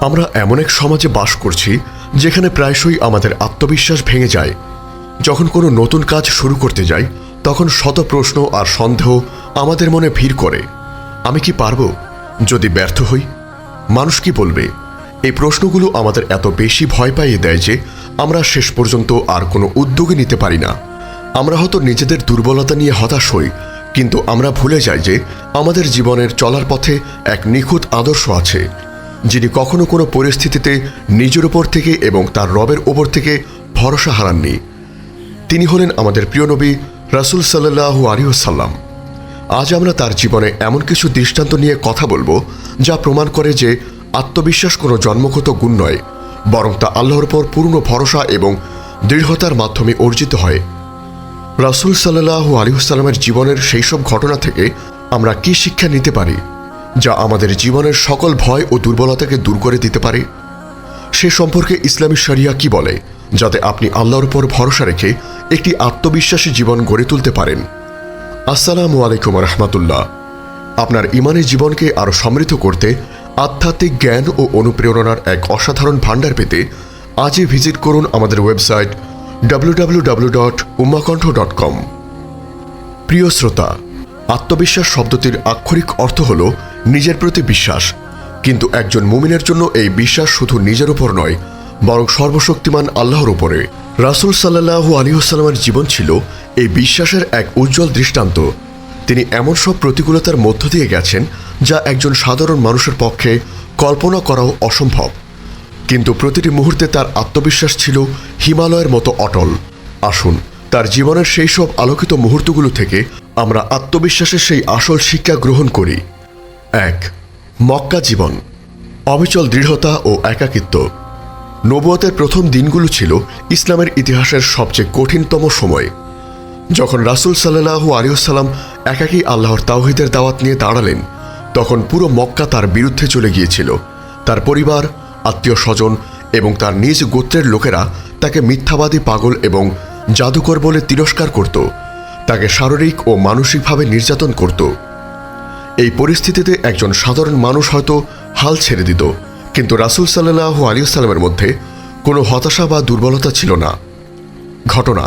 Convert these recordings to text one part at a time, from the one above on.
আমরা এমন এক সমাজে বাস করছি যেখানে প্রায়শই আমাদের আত্মবিশ্বাস ভেঙে যায়। যখন কোনো নতুন কাজ শুরু করতে যাই, তখন শত প্রশ্ন আর সন্দেহ আমাদের মনে ভিড় করে। আমি কি পারব? যদি ব্যর্থ হই? মানুষ কি বলবে? এই প্রশ্নগুলো আমাদের এত বেশি ভয় পাইয়ে দেয় যে আমরা শেষ পর্যন্ত আর কোনো উদ্যোগই নিতে পারি না। আমরা হয়তো নিজেদের দুর্বলতা নিয়ে হতাশ হই, কিন্তু আমরা ভুলে যাই যে আমাদের জীবনের চলার পথে এক নিখুঁত আদর্শ আছে। যিনি কখনো কোনো পরিস্থিতিতে নিজের ওপর থেকে এবং তার রবের ওপর থেকে ভরসা হারাননি। তিনি হলেন আমাদের প্রিয় নবী রাসুল সাল্লাহু আলিহসাল্লাম আজ আমরা তার জীবনে এমন কিছু দৃষ্টান্ত নিয়ে কথা বলব, যা প্রমাণ করে যে আত্মবিশ্বাস কোনো জন্মগত গুণ নয়, বরং তা আল্লাহর উপর পূর্ণ ভরসা এবং দৃঢ়তার মাধ্যমে অর্জিত হয়। রাসুল সাল্লাহু আলিহসাল্লামের জীবনের সেই সব ঘটনা থেকে আমরা কি শিক্ষা নিতে পারি? যা আমাদের জীবনের সকল ভয় ও দুর্বলতাকে দূর করে দিতে পারে। সে সম্পর্কে ইসলামী শরিয়া কি বলে, যাতে আপনি আল্লাহর উপর ভরসা রেখে একটি আত্মবিশ্বাসী জীবন গড়ে তুলতে পারেন? আসসালামু আলাইকুম রহমতুল্লাহ। আপনার ইমানি জীবনকে আরও সমৃদ্ধ করতে আধ্যাত্মিক জ্ঞান ও অনুপ্রেরণার এক অসাধারণ ভাণ্ডার পেতে আজই ভিজিট করুন আমাদের ওয়েবসাইট কম প্রিয় শ্রোতা, আত্মবিশ্বাস শব্দটির আক্ষরিক অর্থ হল নিজের প্রতি বিশ্বাস। কিন্তু একজন মুমিনের জন্য এই বিশ্বাস শুধু নিজের উপর নয়, বরং সর্বশক্তিমান আল্লাহর উপরে। রাসুল সাল্লাহু আলিহাস্লামের জীবন ছিল এই বিশ্বাসের এক উজ্জ্বল দৃষ্টান্ত। তিনি এমন সব প্রতিকূলতার মধ্য দিয়ে গেছেন যা একজন সাধারণ মানুষের পক্ষে কল্পনা করাও অসম্ভব। কিন্তু প্রতিটি মুহূর্তে তার আত্মবিশ্বাস ছিল হিমালয়ের মতো অটল। আসুন, তার জীবনের সেই সব আলোকিত মুহূর্তগুলো থেকে আমরা আত্মবিশ্বাসের সেই আসল শিক্ষা গ্রহণ করি। এক, মক্কা জীবন, অবিচল দৃঢ়তা ও একাকিত্ব। নবুয়তের প্রথম দিনগুলো ছিল ইসলামের ইতিহাসের সবচেয়ে কঠিনতম সময়, যখন রাসুল সাল্লাহু আলিয়াল্লাম একাকী আল্লাহর তাওহিদের দাওয়াত নিয়ে দাঁড়ালেন, তখন পুরো মক্কা তার বিরুদ্ধে চলে গিয়েছিল। তার পরিবার, আত্মীয় স্বজন এবং তার নিজ গোত্রের লোকেরা তাকে মিথ্যাবাদী পাগল এবং জাদুকর বলে তিরস্কার করত। তাকে শারীরিক ও মানসিকভাবে নির্যাতন করত। এই পরিস্থিতিতে একজন সাধারণ মানুষ হয়তো হাল ছেড়ে দিত। কিন্তু রাসুল সাল্লাহু আলিয়াল্লামের মধ্যে কোনো হতাশা বা দুর্বলতা ছিল না। ঘটনা,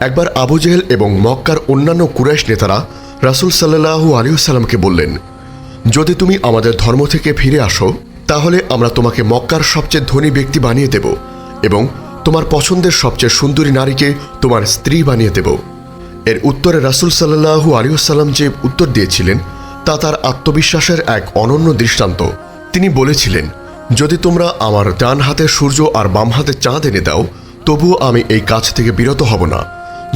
একবার আবু জেহেল এবং মক্কার অন্যান্য কুরাইশ নেতারা রাসুল সাল্লাহু আলিউসাল্লামকে বললেন, যদি তুমি আমাদের ধর্ম থেকে ফিরে আসো, তাহলে আমরা তোমাকে মক্কার সবচেয়ে ধনী ব্যক্তি বানিয়ে দেব এবং তোমার পছন্দের সবচেয়ে সুন্দরী নারীকে তোমার স্ত্রী বানিয়ে দেব। এর উত্তরে রাসুল সাল্লাহু আলিউসাল্লাম যে উত্তর দিয়েছিলেন তা তার আত্মবিশ্বাসের এক অনন্য দৃষ্টান্ত। তিনি বলেছিলেন, যদি তোমরা আমার ডান হাতে সূর্য আর বাম হাতে চাঁদ এনে দাও, তবুও আমি এই কাজ থেকে বিরত হব না।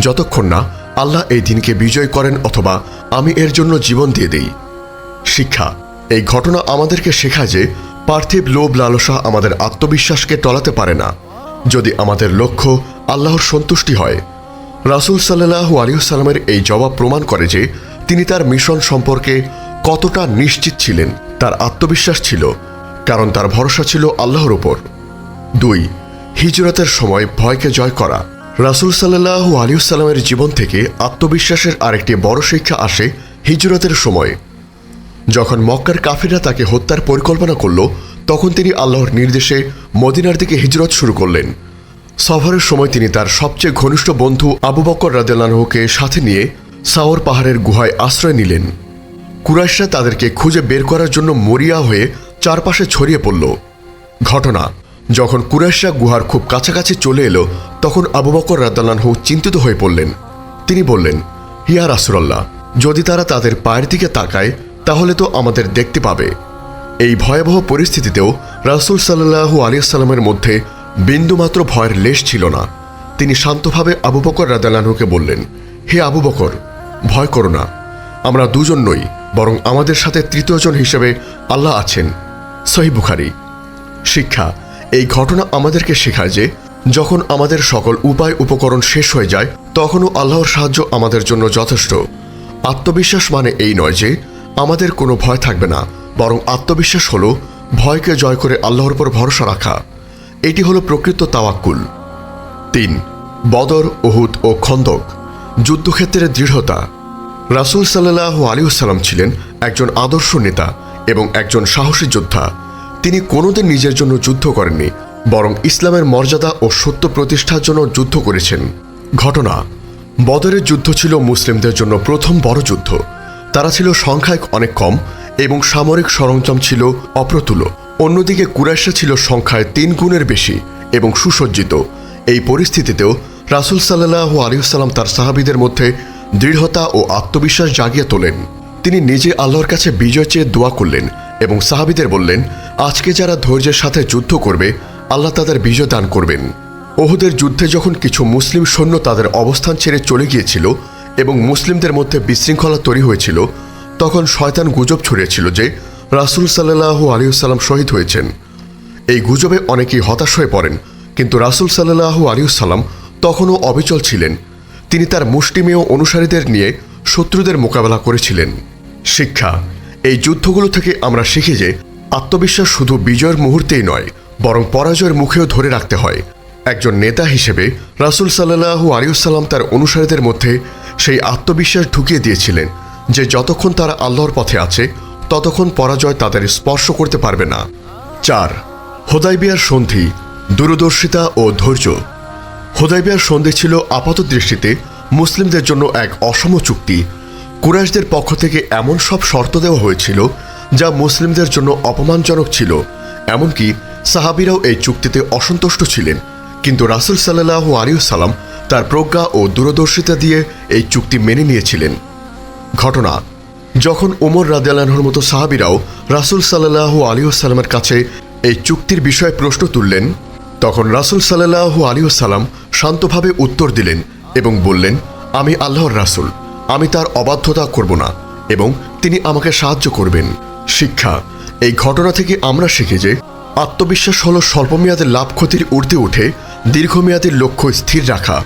যতক্ষণ না আল্লাহ এই দিনকে বিজয় করেন অথবা আমি এর জন্য জীবন দিয়ে দেই। শিক্ষা, এই ঘটনা আমাদেরকে শেখায় যে পার্থিব লোভ লালসা আমাদের আত্মবিশ্বাসকে টলাতে পারে না। যদি আমাদের লক্ষ্য আল্লাহর সন্তুষ্টি হয়, রাসুল সাল্লাহু আলিউসাল্লামের এই জবাব প্রমাণ করে যে তিনি তার মিশন সম্পর্কে কতটা নিশ্চিত ছিলেন, তার আত্মবিশ্বাস ছিল, কারণ তার ভরসা ছিল আল্লাহর উপর। দুই, হিজরতের সময় ভয়কে জয় করা। রাসুল সাল্লাহু আলিউসাল্লামের জীবন থেকে আত্মবিশ্বাসের আরেকটি বড় শিক্ষা আসে হিজরতের সময়। যখন মক্কার কাফিরা তাকে হত্যার পরিকল্পনা করল, তখন তিনি আল্লাহর নির্দেশে মদিনার দিকে হিজরত শুরু করলেন। সফরের সময় তিনি তার সবচেয়ে ঘনিষ্ঠ বন্ধু আবু বকর রাদেলানহুকে সাথে নিয়ে সাওর পাহাড়ের গুহায় আশ্রয় নিলেন। কুরাইশরা তাদেরকে খুঁজে বের করার জন্য মরিয়া হয়ে চারপাশে ছড়িয়ে পড়ল। ঘটনা, যখন কুরাইশরা গুহার খুব কাছাকাছি চলে এলো, তখন আবু বকর রাদ্দালানহু চিন্তিত হয়ে পড়লেন। তিনি বললেন হিয়া রাসুরাল্লাহ যদি তারা তাদের পায়ের দিকে তাকায়, তাহলে তো আমাদের দেখতে পাবে। এই ভয়াবহ পরিস্থিতিতেও রাসুল সাল্লাহু আলিয়াল্লামের মধ্যে বিন্দুমাত্র ভয়ের লেশ ছিল না। তিনি শান্তভাবে আবু বকর রাদালানহুকে বললেন, হে আবু বকর ভয় করো না। আমরা দুজন নই, বরং আমাদের সাথে তৃতীয়জন হিসেবে আল্লাহ আছেন। সহি বুখারি। শিক্ষা, এই ঘটনা আমাদেরকে শেখায় যে, যখন আমাদের সকল উপায় উপকরণ শেষ হয়ে যায়, তখনও আল্লাহর সাহায্য আমাদের জন্য যথেষ্ট। আত্মবিশ্বাস মানে এই নয় যে, আমাদের কোনো ভয় থাকবে না, বরং আত্মবিশ্বাস হলো ভয়কে জয় করে আল্লাহর উপর ভরসা রাখা। এটি হলো প্রকৃত তাওয়াক্কুল। তিন, বদর ওহুদ ও খন্দক। যুদ্ধক্ষেত্রের দৃঢ়তা। রাসুল সাল্লাহ আলিউসাল্লাম ছিলেন একজন আদর্শ নেতা এবং একজন সাহসী যোদ্ধা। তিনি কোনোদিন নিজের জন্য যুদ্ধ করেননি, বরং ইসলামের মর্যাদা ও সত্য প্রতিষ্ঠার জন্য যুদ্ধ করেছেন। ঘটনা, বদরের যুদ্ধ ছিল মুসলিমদের জন্য প্রথম বড় যুদ্ধ। তারা ছিল সংখ্যায় অনেক কম এবং সামরিক সরঞ্জাম ছিল অপ্রতুল। অন্যদিকে কুরাইশা ছিল সংখ্যায় তিন গুণের বেশি এবং সুসজ্জিত। এই পরিস্থিতিতেও রাসুল সাল্লাহ আলিউসাল্লাম তার সাহাবিদের মধ্যে দৃঢ়তা ও আত্মবিশ্বাস জাগিয়ে তোলেন। তিনি নিজে আল্লাহর কাছে বিজয় চেয়ে দোয়া করলেন এবং সাহাবিদের বললেন, আজকে যারা ধৈর্যের সাথে যুদ্ধ করবে, আল্লাহ তাদের বিজয় দান করবেন। ওহুদের যুদ্ধে যখন কিছু মুসলিম সৈন্য তাদের অবস্থান ছেড়ে চলে গিয়েছিল এবং মুসলিমদের মধ্যে বিশৃঙ্খলা তৈরি হয়েছিল, তখন শয়তান গুজব ছড়িয়েছিল যে রাসুল সাল্লাহ আলিউসাল্লাম শহীদ হয়েছেন। এই গুজবে অনেকেই হতাশ হয়ে পড়েন, কিন্তু রাসুল সাল্লাহ আলিউসাল্লাম তখনও অবিচল ছিলেন। তিনি তার মুষ্টিমেয় অনুসারীদের নিয়ে শত্রুদের মোকাবেলা করেছিলেন। শিক্ষা, এই যুদ্ধগুলো থেকে আমরা শিখি যে আত্মবিশ্বাস শুধু বিজয়ের মুহূর্তেই নয়, বরং পরাজয়ের মুখেও ধরে রাখতে হয়। একজন নেতা হিসেবে রাসুল সাল্লাহু আলিউসাল্লাম তার অনুসারীদের মধ্যে সেই আত্মবিশ্বাস ঢুকিয়ে দিয়েছিলেন যে যতক্ষণ তারা আল্লাহর পথে আছে, ততক্ষণ পরাজয় তাদের স্পর্শ করতে পারবে না। চার, হোদাইবিয়ার সন্ধি, দূরদর্শিতা ও ধৈর্য। হোদাইবিয়ার সন্ধি ছিল আপাত দৃষ্টিতে মুসলিমদের জন্য এক অসম চুক্তি। কুরাইশদের পক্ষ থেকে এমন সব শর্ত দেওয়া হয়েছিল যা মুসলিমদের জন্য অপমানজনক ছিল। এমনকি সাহাবিরাও এই চুক্তিতে অসন্তুষ্ট ছিলেন। কিন্তু রাসুল সাল্লাহ আলিউসালাম তার প্রজ্ঞা ও দূরদর্শিতা দিয়ে এই চুক্তি মেনে নিয়েছিলেন। ঘটনা, যখন ওমর রাদিয়ালানহর মতো সাহাবিরাও রাসুল সাল্লাহ আলিউসালামের কাছে এই চুক্তির বিষয়ে প্রশ্ন তুললেন তখন রাসুল সাল্লাহ আলিউসালাম শান্তভাবে উত্তর দিলেন এবং বললেন, আমি আল্লাহর রাসুল। আমি তার অবাধ্যতা করব না এবং তিনি আমাকে সাহায্য করবেন। শিক্ষা, এই ঘটনা থেকে আমরা শিখি যে আত্মবিশ্বাস হল স্বল্পমেয়াদের লাভ ক্ষতির ঊর্ধ্বে উঠে দীর্ঘমেয়াদের লক্ষ্য স্থির রাখা।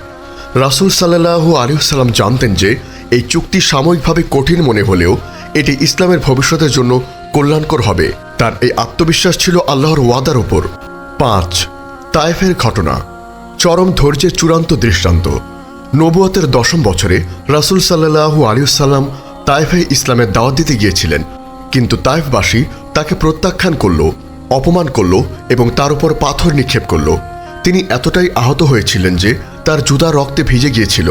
রাসুল সাল্লাহ আলিউসাল্লাম জানতেন যে এই চুক্তি সাময়িকভাবে কঠিন মনে হলেও এটি ইসলামের ভবিষ্যতের জন্য কল্যাণকর হবে। তার এই আত্মবিশ্বাস ছিল আল্লাহর ওয়াদার উপর। পাঁচ তায়েফের ঘটনা, চরম ধৈর্যের চূড়ান্ত দৃষ্টান্ত। নবুয়তের দশম বছরে রাসুল সাল্লাহু আলিউসাল্লাম তায়েফে ইসলামের দাওয়াত দিতে গিয়েছিলেন। কিন্তু তায়েফবাসী তাকে প্রত্যাখ্যান করল, অপমান করল এবং তার উপর পাথর নিক্ষেপ করল। তিনি এতটাই আহত হয়েছিলেন যে তার জুদা রক্তে ভিজে গিয়েছিল।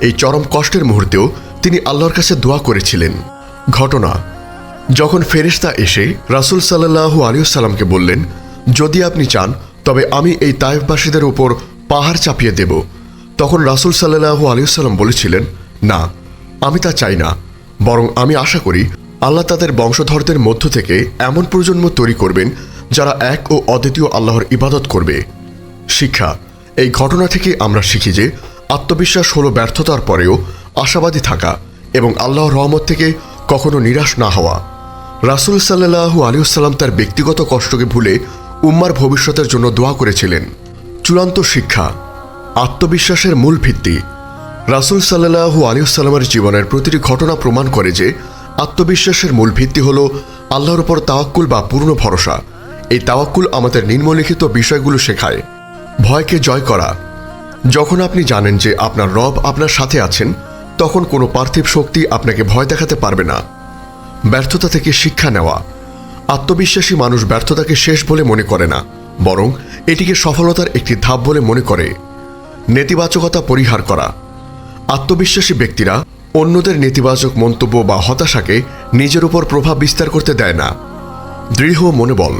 এই চরম কষ্টের মুহূর্তেও তিনি আল্লাহর কাছে দোয়া করেছিলেন। ঘটনা, যখন ফেরেশতা এসে রাসুল সাল্লাহু আলিউসাল্লামকে বললেন, যদি আপনি চান তবে আমি এই তায়েফবাসীদের উপর পাহাড় চাপিয়ে দেব। তখন রাসুল সাল্লাহু আলিউসাল্লাম বলেছিলেন, না, আমি তা চাই না। বরং আমি আশা করি আল্লাহ তাদের বংশধরদের মধ্য থেকে এমন প্রজন্ম তৈরি করবেন যারা এক ও অদ্বিতীয় আল্লাহর ইবাদত করবে। শিক্ষা, এই ঘটনা থেকে আমরা শিখি যে আত্মবিশ্বাস হলো ব্যর্থতার পরেও আশাবাদী থাকা এবং আল্লাহর রহমত থেকে কখনো নিরাশ না হওয়া। রাসুল সাল্লাহু আলিউসাল্লাম তার ব্যক্তিগত কষ্টকে ভুলে উম্মার ভবিষ্যতের জন্য দোয়া করেছিলেন। চূড়ান্ত শিক্ষা, আত্মবিশ্বাসের মূল ভিত্তি। রাসুল সাল্লাহু আলিউসাল্লামের জীবনের প্রতিটি ঘটনা প্রমাণ করে যে আত্মবিশ্বাসের মূল ভিত্তি হল আল্লাহর উপর তাওয়াক্কুল বা পূর্ণ ভরসা। এই তাওয়াক্কুল আমাদের নিম্নলিখিত বিষয়গুলো শেখায়। ভয়কে জয় করা। যখন আপনি জানেন যে আপনার রব আপনার সাথে আছেন, তখন কোনো পার্থিব শক্তি আপনাকে ভয় দেখাতে পারবে না। ব্যর্থতা থেকে শিক্ষা নেওয়া। আত্মবিশ্বাসী মানুষ ব্যর্থতাকে শেষ বলে মনে করে না, বরং এটিকে সফলতার একটি ধাপ বলে মনে করে। নেতিবাচকতা পরিহার করা। আত্মবিশ্বাসী ব্যক্তিরা অন্যদের নেতিবাচক মন্তব্য বা হতাশাকে নিজের উপর প্রভাব বিস্তার করতে দেয় না। দৃঢ় মনোবল।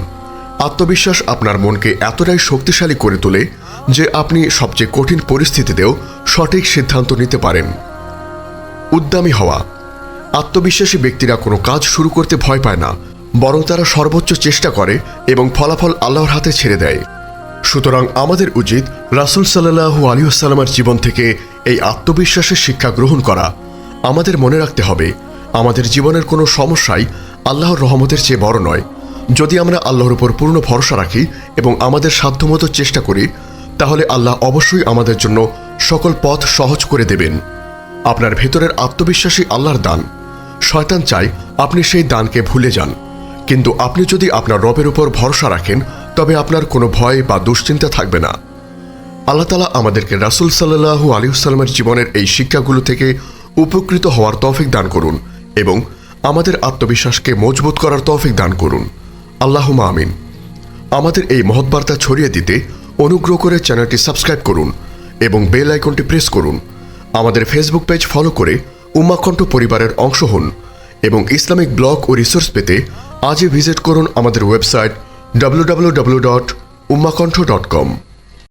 আত্মবিশ্বাস আপনার মনকে এতটাই শক্তিশালী করে তোলে যে আপনি সবচেয়ে কঠিন পরিস্থিতিতেও সঠিক সিদ্ধান্ত নিতে পারেন। উদ্যমী হওয়া। আত্মবিশ্বাসী ব্যক্তিরা কোনো কাজ শুরু করতে ভয় পায় না। বরং তারা সর্বোচ্চ চেষ্টা করে এবং ফলাফল আল্লাহর হাতে ছেড়ে দেয়। সুতরাং আমাদের উচিত রাসুল সাল্লাহু আলিউসাল্লামের জীবন থেকে এই আত্মবিশ্বাসের শিক্ষা গ্রহণ করা। আমাদের মনে রাখতে হবে, আমাদের জীবনের কোনো সমস্যাই আল্লাহর রহমতের চেয়ে বড় নয়। যদি আমরা আল্লাহর উপর পূর্ণ ভরসা রাখি এবং আমাদের সাধ্যমতো চেষ্টা করি, তাহলে আল্লাহ অবশ্যই আমাদের জন্য সকল পথ সহজ করে দেবেন। আপনার ভেতরের আত্মবিশ্বাসী আল্লাহর দান। শয়তান চাই আপনি সেই দানকে ভুলে যান। কিন্তু আপনি যদি আপনার রবের উপর ভরসা রাখেন, তবে আপনার কোনো ভয় বা দুশ্চিন্তা থাকবে না। আল্লাহ তালা আমাদেরকে রাসুল সাল্লাহু আলিউসাল্লামের জীবনের এই শিক্ষাগুলো থেকে উপকৃত হওয়ার তৌফিক দান করুন এবং আমাদের আত্মবিশ্বাসকে মজবুত করার তৌফিক দান করুন। আল্লাহ আমিন। আমাদের এই মহৎবার্তা ছড়িয়ে দিতে অনুগ্রহ করে চ্যানেলটি সাবস্ক্রাইব করুন এবং বেল আইকনটি প্রেস করুন। আমাদের ফেসবুক পেজ ফলো করে উমাকণ্ঠ পরিবারের অংশ হন এবং ইসলামিক ব্লগ ও রিসোর্স পেতে আজই ভিজিট করুন আমাদের website W W W dot Ummakantha dot com